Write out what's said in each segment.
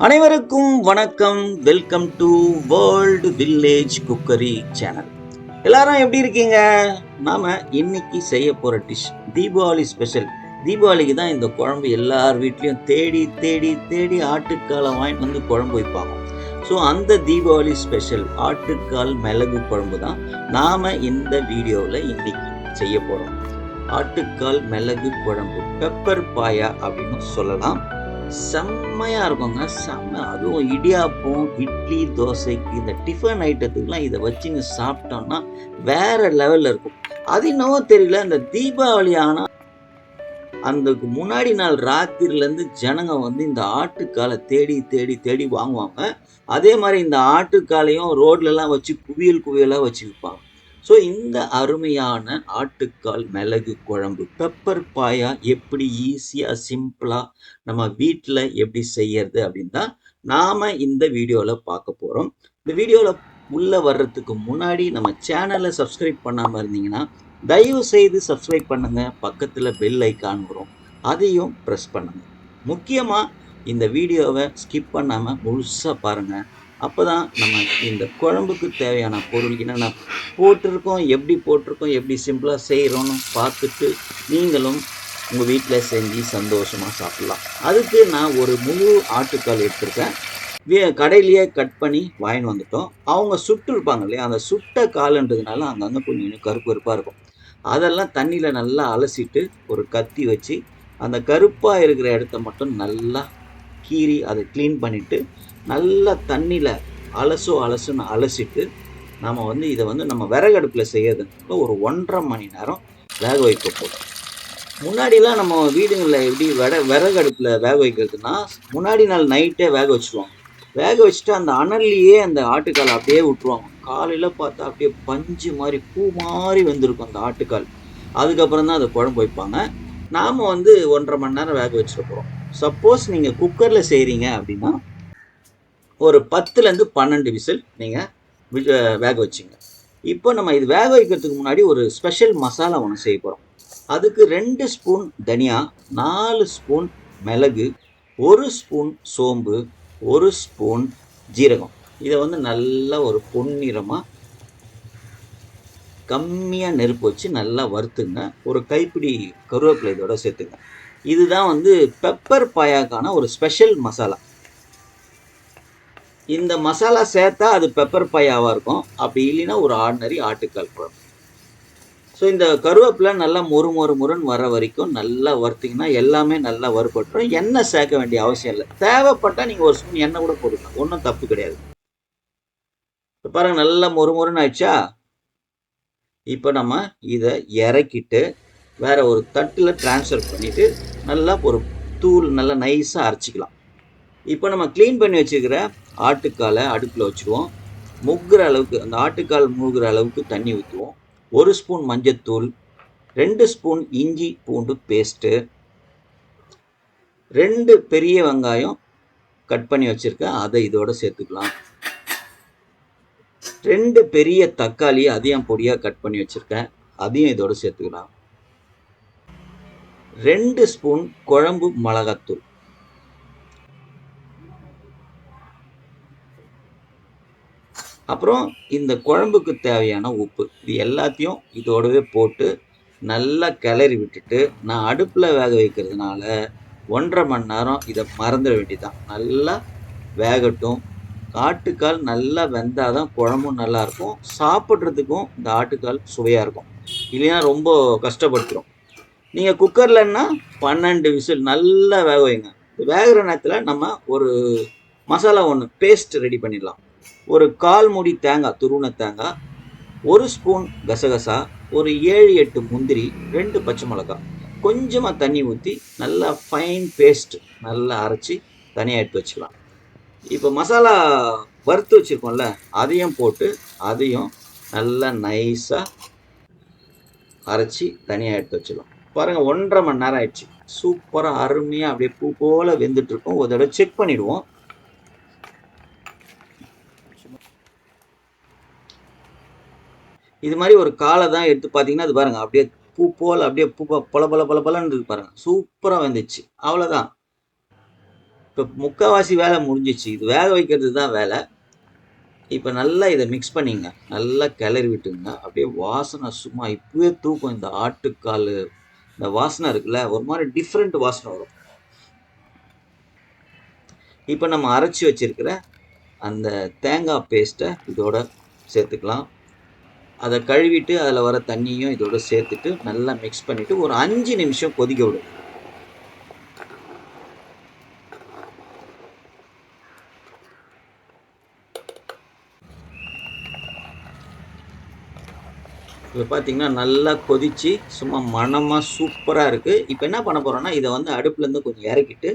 அனைவருக்கும் வணக்கம். Welcome to world village cookery channel எல்லாரும் எப்படி இருக்கீங்க? நாம் இன்னைக்கு செய்ய போகிற டிஷ் தீபாவளி ஸ்பெஷல் தீபாவளிக்கு தான் இந்த குழம்பு எல்லார் வீட்லேயும் தேடி தேடி தேடி ஆட்டுக்காலை வாங்கிட்டு வந்து குழம்பு வைப்பாங்க. ஸோ அந்த தீபாவளி ஸ்பெஷல் ஆட்டுக்கால் மிளகு குழம்பு தான் நாம் இந்த வீடியோவில் இன்னைக்கு செய்ய போகிறோம் ஆட்டுக்கால் மிளகு குழம்பு பெப்பர் பாயா அப்படின்னு சொல்லலாம். செம்மையாக இருக்குங்க செம்ம அதுவும் இடியாப்பம் இட்லி தோசைக்கு இந்த டிஃபன் ஐட்டத்துக்குலாம் இதை வச்சுங்க சாப்பிட்டோம்னா வேற லெவலில் இருக்கும். அது என்னவோ தெரியல இந்த தீபாவளி ஆனால் அந்த முன்னாடி நாள் ராத்திரிலேருந்து ஜனங்க வந்து இந்த ஆட்டுக்காலை தேடி தேடி தேடி வாங்குவாங்க. அதே மாதிரி இந்த ஆட்டுக்காலையும் ரோட்லலாம் வச்சு குவியல் குவியலாக வச்சு விற்பாங்க ஸோ இந்த அருமையான ஆட்டுக்கால் மிளகு குழம்பு பெப்பர் பாயா எப்படி ஈஸியாக சிம்பிளாக நம்ம வீட்டில் எப்படி செய்யறது அப்படின்னு தான் நாம் இந்த வீடியோவில் பார்க்க போகிறோம் இந்த வீடியோவில் உள்ளே வர்றதுக்கு முன்னாடி நம்ம சேனலை சப்ஸ்கிரைப் பண்ணாமல் இருந்தீங்கன்னா தயவு செய்து சப்ஸ்கிரைப் பண்ணுங்கள் பக்கத்தில் பெல் ஐக்கான் வரும். அதையும் ப்ரெஸ் பண்ணுங்கள் முக்கியமாக இந்த வீடியோவை ஸ்கிப் பண்ணாமல் முழுசாக பாருங்கள் அப்போ தான் நம்ம இந்த குழம்புக்கு தேவையான பொருள் என்னென்ன போட்டிருக்கோம் எப்படி போட்டிருக்கோம் எப்படி சிம்பிளாக செய்கிறோன்னு பார்த்துட்டு நீங்களும் உங்கள் வீட்டில் செஞ்சு சந்தோஷமாக சாப்பிட்லாம். அதுக்கு நான் ஒரு முழு ஆட்டுக்கால் எடுத்திருக்கேன். வே- கடையிலேயே கட் பண்ணி வாங்கின்னு வந்துட்டோம். அவங்க சுட்டு இருப்பாங்க இல்லையா? அந்த சுட்ட காலன்றதுனால அங்கங்கே கொஞ்சம் கொஞ்சம் கருப்பு கருப்பாக இருக்கும். அதெல்லாம் தண்ணியில் நல்லா அலசிட்டு ஒரு கத்தி வச்சு அந்த கருப்பாக இருக்கிற இடத்த மட்டும் நல்லா கீறி அதை க்ளீன் பண்ணிவிட்டு நல்லா தண்ணியில் அலசோ அலசுன்னு அலசிட்டு நாம் வந்து இதை வந்து நம்ம விறகடுப்பில் செய்யறதுனால ஒரு ஒன்றரை மணி நேரம் வேக வைக்க போகிறோம் முன்னாடிலாம் நம்ம வீடுங்களில் எப்படி விற விறகடுப்பில் வேக வைக்கிறதுனா முன்னாடி நாள் நைட்டே வேக வச்சுருவாங்க. வேக வச்சுட்டு அந்த அனல்லையே அந்த ஆட்டுக்கால் அப்படியே விட்டுருவாங்க. காலையில் பார்த்தா அப்படியே பஞ்சு மாதிரி பூ மாதிரி வந்திருக்கும் அந்த ஆட்டுக்கால். அதுக்கப்புறம் தான் அதை குழம்பு வைப்பாங்க. நாம் வந்து ஒன்றரை மணி நேரம் வேக வச்சுட்டு போகிறோம் சப்போஸ் நீங்கள் குக்கரில் செய்கிறீங்க அப்படின்னா ஒரு பத்துலேருந்து பன்னெண்டு விசில் நீங்கள் வேக வச்சிங்க. இப்போ நம்ம இது வேக வைக்கிறதுக்கு முன்னாடி ஒரு ஸ்பெஷல் மசாலா ஒன்று செய்ய போகிறோம் அதுக்கு ரெண்டு ஸ்பூன் தனியா நாலு ஸ்பூன் மிளகு ஒரு ஸ்பூன் சோம்பு ஒரு ஸ்பூன் ஜீரகம். இதை வந்து நல்லா ஒரு பொன்னிறமாக கம்மியாக நெருப்பு வச்சு நல்லா வறுத்துங்க. ஒரு கைப்பிடி கருவேப்பிலை இதோட சேர்த்துங்க. இதுதான் வந்து பெப்பர் பாயாக்கான ஒரு ஸ்பெஷல் மசாலா. இந்த மசாலா சேர்த்தா அது பெப்பர் பையாவாக இருக்கும். அப்படி இல்லைன்னா ஒரு ஆர்டினரி ஆட்டுக்கால் குழம்பு. ஸோ இந்த கருவேப்பிலை நல்லா மொறு மொறு முருன்னு வர வரைக்கும் நல்லா வறுத்தீங்கன்னா எல்லாமே நல்லா வறுபட்டுரும். எண்ணெய் சேர்க்க வேண்டிய அவசியம் இல்லை. தேவைப்பட்டால் நீங்கள் ஒரு ஸ்பூன் எண்ணெய் கூட போட்டுக்கலாம். ஒன்றும் தப்பு கிடையாது. இப்போ பாருங்கள் நல்லா மொறு மொறுன்னு ஆயிடுச்சா? இப்போ நம்ம இதை இறக்கிட்டு வேற ஒரு தட்டில் ட்ரான்ஸ்ஃபர் பண்ணிவிட்டு நல்லா ஒரு தூள் நல்லா நைஸாக அரைச்சிக்கலாம். இப்போ நம்ம க்ளீன் பண்ணி வச்சுக்கிற ஆட்டுக்காலை அடுப்பில் வச்சுருவோம். முங்குற அளவுக்கு அந்த ஆட்டுக்கால் மூழ்கிற அளவுக்கு தண்ணி ஊற்றுவோம். ஒரு ஸ்பூன் மஞ்சத்தூள் ரெண்டு ஸ்பூன் இஞ்சி பூண்டு பேஸ்ட்டு ரெண்டு பெரிய வெங்காயம் கட் பண்ணி வச்சுருக்கேன். அதை இதோட சேர்த்துக்கலாம். ரெண்டு பெரிய தக்காளி அதையும் பொடியாக கட் பண்ணி வச்சுருக்கேன். அதையும் இதோட சேர்த்துக்கலாம். ரெண்டு ஸ்பூன் குழம்பு மிளகாத்தூள். அப்புறம் இந்த குழம்புக்கு தேவையான உப்பு. இது எல்லாத்தையும் இதோடவே போட்டு நல்லா கிளறி விட்டுட்டு நான் அடுப்பில் வேக வைக்கிறதுனால ஒன்றரை மணி நேரம் இதை மறந்துட வேண்டியதுதான். நல்லா வேகட்டும். ஆட்டுக்கால் நல்லா வெந்தால் தான் குழம்பும் நல்லா இருக்கும். சாப்பிட்றதுக்கும் இந்த ஆட்டுக்கால் சுவையாக இருக்கும். இல்லைன்னா ரொம்ப கஷ்டப்படுத்துரும். நீங்கள் குக்கர்லன்னா பன்னெண்டு விசில் நல்லா வேக வைங்க. வேகிற நேரத்தில் நம்ம ஒரு மசாலா ஒன்று பேஸ்ட் ரெடி பண்ணிடலாம். ஒரு கால் முடி தேங்காய் துருவன தேங்காய் ஒரு ஸ்பூன் கசகசா ஒரு ஏழு எட்டு முந்திரி ரெண்டு பச்சை மிளகாய். கொஞ்சமாக தண்ணி ஊற்றி நல்லா ஃபைன் பேஸ்ட் நல்லா அரைச்சி தனியாக எடுத்து வச்சுக்கலாம். இப்போ மசாலா வறுத்து வச்சுருக்கோம்ல அதையும் போட்டு அதையும் நல்லா நைஸாக அரைச்சி தனியாக எடுத்து வச்சிடலாம். பாருங்கள் ஒன்றரை மணி நேரம் ஆயிடுச்சு. சூப்பராக அருமையாக அப்படியே பூ போல் வெந்துட்டுருக்கோம் ஒரு தடவை செக் பண்ணிவிடுவோம் இது மாதிரி ஒரு காலை தான் எடுத்து பார்த்தீங்கன்னா அது பாருங்கள் அப்படியே பூ போல் அப்படியே பூ ப- பல பல பல பலன்னு பாருங்கள் பாருங்க. சூப்பராக வந்துச்சு. அவ்வளோதான் இப்போ முக்கால்வாசி வேலை முடிஞ்சிச்சு. இது வேக வைக்கிறது தான் வேலை. இப்போ நல்லா இதை மிக்ஸ் பண்ணிங்க. நல்லா கிளறி விட்டுங்க. அப்படியே வாசனை சும்மா இப்பவே தூக்கும். இந்த ஆட்டுக்கால் இந்த வாசனை இருக்குல்ல ஒரு மாதிரி டிஃப்ரெண்ட் வாசனை வரும். இப்போ நம்ம அரைச்சி வச்சிருக்கிற அந்த தேங்காய் பேஸ்ட்டை இதோட சேர்த்துக்கலாம். அதை கழுவிட்டு அதில் வர தண்ணியும் இதோட சேர்த்துட்டு நல்லா மிக்ஸ் பண்ணிவிட்டு ஒரு அஞ்சு நிமிஷம் கொதிக்க விடும் இப்போ பார்த்தீங்கன்னா நல்லா கொதித்து சும்மா மணமாக சூப்பராக இருக்குது இப்போ என்ன பண்ண போகிறோன்னா இதை வந்து அடுப்புலேருந்து கொஞ்சம் இறக்கிட்டு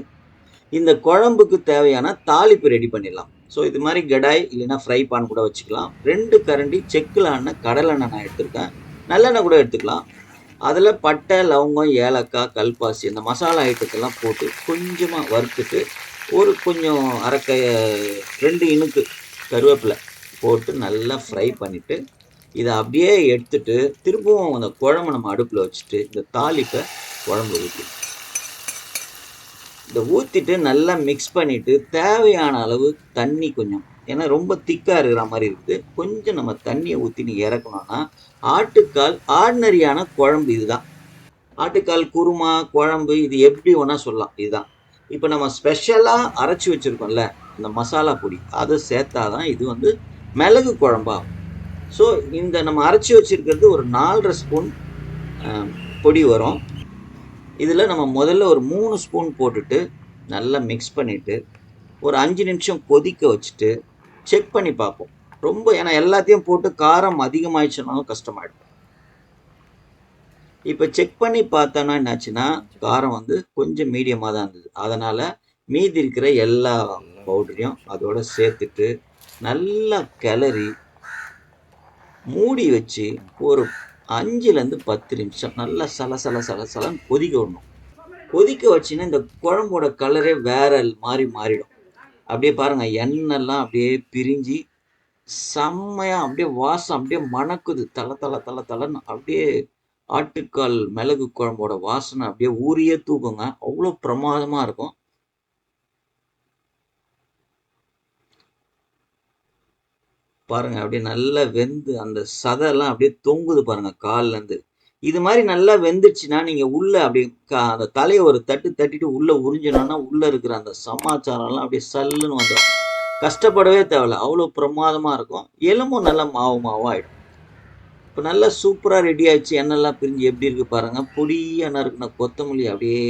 இந்த குழம்புக்கு தேவையான தாளிப்பு ரெடி பண்ணிடலாம். ஸோ இது மாதிரி கடாய் இல்லைன்னா ஃப்ரை பான் கூட வச்சுக்கலாம். ரெண்டு கரண்டி செக்கிலான கடலெண்ணெய் நான் எடுத்திருக்கேன். நல்லெண்ணெய் கூட எடுத்துக்கலாம். அதில் பட்டை லவங்கம் ஏலக்காய் கல்பாசி இந்த மசாலா ஐட்டத்தெல்லாம் போட்டு கொஞ்சமாக வறுத்துட்டு ஒரு கொஞ்சம் அரைக்கைய ரெண்டு இனுக்கு கருவேப்பிலை போட்டு நல்லா ஃப்ரை பண்ணிவிட்டு இதை அப்படியே எடுத்துட்டு திரும்பவும் அந்த குழம்பு நம்ம அடுப்பில் வச்சுட்டு இந்த தாளிப்பை குழம்பு ஊற்றி இதை ஊற்றிட்டு நல்லா மிக்ஸ் பண்ணிவிட்டு தேவையான அளவு தண்ணி கொஞ்சம். ஏன்னா ரொம்ப திக்காக இருக்கிற மாதிரி இருக்குது. கொஞ்சம் நம்ம தண்ணியை ஊற்றினு இறக்கணும்னா ஆட்டுக்கால் ஆர்டினரியான குழம்பு இதுதான். ஆட்டுக்கால் குருமா குழம்பு இது எப்படி வேணா சொல்லலாம். இதுதான். இப்போ நம்ம ஸ்பெஷலாக அரைச்சி வச்சுருக்கோம்ல இந்த மசாலா பொடி அதை சேர்த்தா தான் இது வந்து மிளகு குழம்பாகும். ஸோ இந்த நம்ம அரைச்சி வச்சிருக்கிறது ஒரு நாலரை ஸ்பூன் பொடி வரும். இதில் நம்ம முதல்ல ஒரு மூணு ஸ்பூன் போட்டுட்டு நல்லா மிக்ஸ் பண்ணிவிட்டு ஒரு அஞ்சு நிமிஷம் கொதிக்க வச்சுட்டு செக் பண்ணி பார்ப்போம். ரொம்ப ஏன்னா எல்லாத்தையும் போட்டு காரம் அதிகமாகிடுச்சுனாலும் கஷ்டமாயிடும். இப்போ செக் பண்ணி பார்த்தோன்னா என்னாச்சுன்னா காரம் வந்து கொஞ்சம் மீடியமாக தான் இருந்தது. அதனால் மீதி இருக்கிற எல்லா பவுடரையும் அதோட சேர்த்துட்டு நல்லா கிளறி மூடி வச்சு ஒரு அஞ்சுலேருந்து பத்து நிமிஷம். நல்லா சல சல சல சலன்னு கொதிக்க விடணும். கொதிக்க வச்சுன்னா இந்த குழம்போட கலரே வேற மாதிரி மாறிடும். அப்படியே பாருங்க எண்ணெய்லாம் அப்படியே பிரிஞ்சு செம்மையாக அப்படியே வாசம் அப்படியே மணக்குது. தலை தலை தலை தலைன்னு அப்படியே ஆட்டுக்கால் மிளகு குழம்போட வாசனை அப்படியே ஊறியே தூக்குங்க. அவ்வளோ பிரமாதமாக இருக்கும். பாருங்கள் அப்படியே நல்லா வெந்து அந்த சதெல்லாம் அப்படியே தொங்குது பாருங்கள் கால்லேருந்து இது மாதிரி நல்லா வெந்துச்சுன்னா நீங்கள் உள்ளே அப்படி அந்த தலையை ஒரு தட்டு தட்டிட்டு உள்ளே உறிஞ்சினோன்னா உள்ளே இருக்கிற அந்த சமாச்சாரம்லாம் அப்படியே சல்லுன்னு வந்துடும் கஷ்டப்படவே தேவையில்ல அவ்வளோ பிரமாதமாக இருக்கும். எலும்பும் நல்லா மாவு மாவாயிடும். இப்போ நல்லா சூப்பராக ரெடி ஆகிடுச்சு எண்ணெல்லாம் பிரிஞ்சு எப்படி இருக்குது பாருங்கள் பொடியாக நறுக்குன கொத்தமல்லி அப்படியே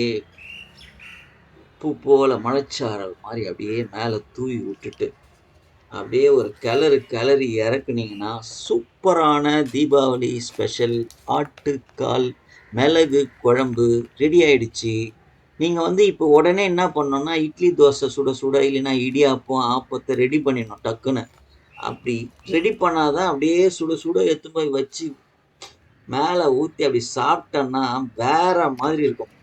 பூ போல மலைச்சாரல் மாதிரி அப்படியே மேலே தூவி விட்டுட்டு அப்படியே ஒரு கிளறு கிளறி இறக்குனீங்கன்னா சூப்பரான தீபாவளி ஸ்பெஷல் ஆட்டுக்கால் மிளகு குழம்பு ரெடி ஆயிடுச்சு. நீங்கள் வந்து இப்போ உடனே என்ன பண்ணோன்னா இட்லி தோசை சுட சுட இல்லைன்னா இடியாப்பம் ஆப்பத்தை ரெடி பண்ணிடணும் டக்குன்னு. அப்படி ரெடி பண்ணாதான் அப்படியே சுட சுட எடுத்து போய் வச்சு மேலே ஊற்றி அப்படி சாப்பிட்டோன்னா வேற மாதிரி இருக்கும்.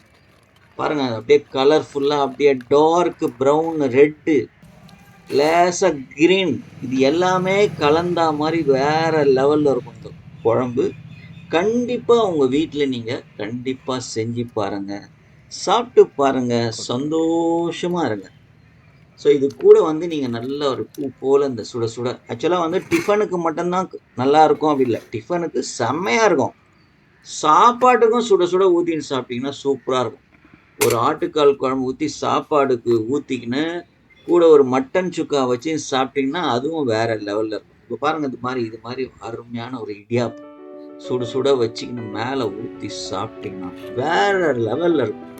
பாருங்கள் அப்படியே கலர்ஃபுல்லாக அப்படியே டார்க் ப்ரௌன் ரெட்டு லேசாக கிரீன் இது எல்லாமே கலந்தா மாதிரி வேறு லெவலில் இருக்கும் இந்த குழம்பு. கண்டிப்பாக உங்கள் வீட்டில் நீங்கள் கண்டிப்பாக செஞ்சு பாருங்கள் சாப்பிட்டு பாருங்கள் சந்தோஷமாக இருங்க. ஸோ இது கூட வந்து நீங்கள் நல்ல ஒரு பூ போல் இந்த சுட சுட. ஆக்சுவலாக வந்து டிஃபனுக்கு மட்டும்தான் நல்லா இருக்கும் அப்படி இல்லை. டிஃபனுக்கு செம்மையாக இருக்கும். சாப்பாட்டுக்கும் சுட சுட ஊற்றின்னு சாப்பிட்டிங்கன்னா சூப்பராக இருக்கும். ஒரு ஆட்டுக்கால் குழம்பு ஊற்றி சாப்பாடுக்கு ஊற்றிக்கின்னு கூட ஒரு மட்டன் சுக்கா வச்சு சாப்பிட்டீங்கன்னா அதுவும் வேற லெவலில் இருக்கும். இப்போ பாருங்கள் இது மாதிரி இது மாதிரி அருமையான ஒரு இடியாப்பம் சுட சுட வச்சுக்கின்னு மேலே ஊற்றி சாப்பிட்டீங்கன்னா வேற லெவலில் இருக்கும்.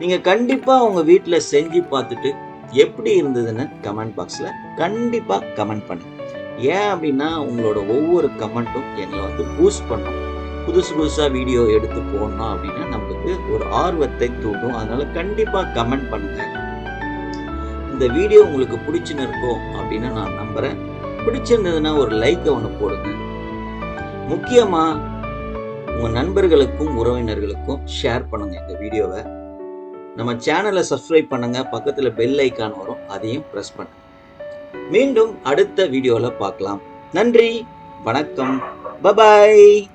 நீங்கள் கண்டிப்பாக உங்கள் வீட்டில் செஞ்சு பார்த்துட்டு எப்படி இருந்ததுன்னு கமெண்ட் பாக்ஸில் கண்டிப்பாக கமெண்ட் பண்ணுங்க. ஏன் அப்படின்னா உங்களோட ஒவ்வொரு கமெண்ட்டும் என்னை வந்து பூஸ்ட் பண்ணும். புதுசு புதுசாக வீடியோ எடுத்து போடணும் அப்படின்னா நம்மளுக்கு ஒரு ஆர்வத்தை தூண்டும். அதனால் கண்டிப்பாக கமெண்ட் பண்ணுங்கள் இந்த வீடியோ உங்களுக்கு பிடிச்சுன்னு இருக்கும் அப்படின்னு நான் நம்புறேன். பிடிச்சிருந்ததுன்னா ஒரு லைக்கை ஒன்று போடுங்க. முக்கியமாக உங்கள் நண்பர்களுக்கும் உறவினர்களுக்கும் ஷேர் பண்ணுங்க இந்த வீடியோவை. நம்ம சேனலை சப்ஸ்கிரைப் பண்ணுங்க. பக்கத்தில் பெல் ஐக்கான் வரும். அதையும் ப்ரெஸ் பண்ணுங்க. மீண்டும் அடுத்த வீடியோவில் பார்க்கலாம். நன்றி. வணக்கம். பபாய்